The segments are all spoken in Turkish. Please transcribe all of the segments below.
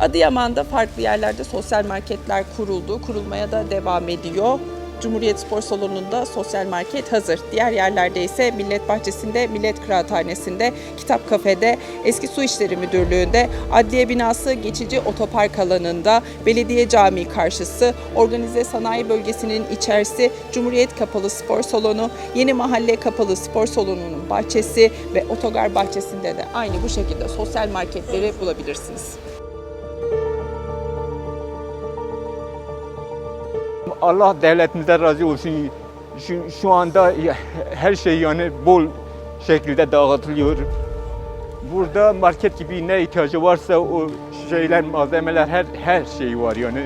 Adıyaman'da farklı yerlerde sosyal marketler kuruldu. Kurulmaya da devam ediyor. Cumhuriyet Spor Salonu'nda sosyal market hazır. Diğer yerlerde ise Millet Bahçesi'nde, Millet Kıraathanesi'nde, Kitap Kafede, Eski Su İşleri Müdürlüğü'nde, Adliye Binası geçici otopark alanında, Belediye Camii karşısı, Organize Sanayi Bölgesi'nin içerisi, Cumhuriyet Kapalı Spor Salonu, Yeni Mahalle Kapalı Spor Salonu'nun bahçesi ve Otogar Bahçesi'nde de aynı bu şekilde sosyal marketleri bulabilirsiniz. Allah devletimize razı olsun. Şu, şu anda her şey yani bol şekilde dağıtılıyor. Burada market gibi ne ihtiyacı varsa o şeyler, malzemeler her her şey var yani.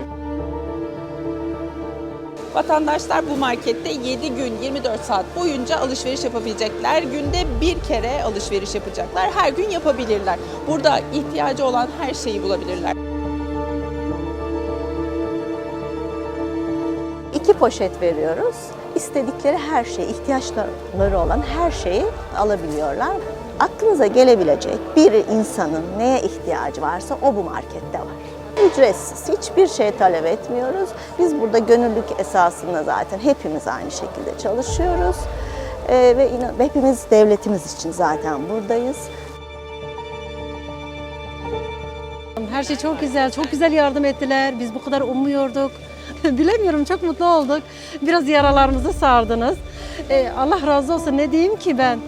Vatandaşlar bu markette 7 gün 24 saat boyunca alışveriş yapabilecekler. Günde bir kere alışveriş yapacaklar. Her gün yapabilirler. Burada ihtiyacı olan her şeyi bulabilirler. İki poşet veriyoruz. İstedikleri her şeyi, ihtiyaçları olan her şeyi alabiliyorlar. Aklınıza gelebilecek bir insanın neye ihtiyacı varsa o bu markette var. Ücretsiz, hiçbir şey talep etmiyoruz. Biz burada gönüllülük esasında zaten hepimiz aynı şekilde çalışıyoruz. Ee, ve inan- hepimiz devletimiz için zaten buradayız. Her şey çok güzel, çok güzel yardım ettiler. Biz bu kadar ummuyorduk. Bilemiyorum, çok mutlu olduk. Biraz yaralarımızı sardınız. Ee, Allah razı olsun. Ne diyeyim ki ben?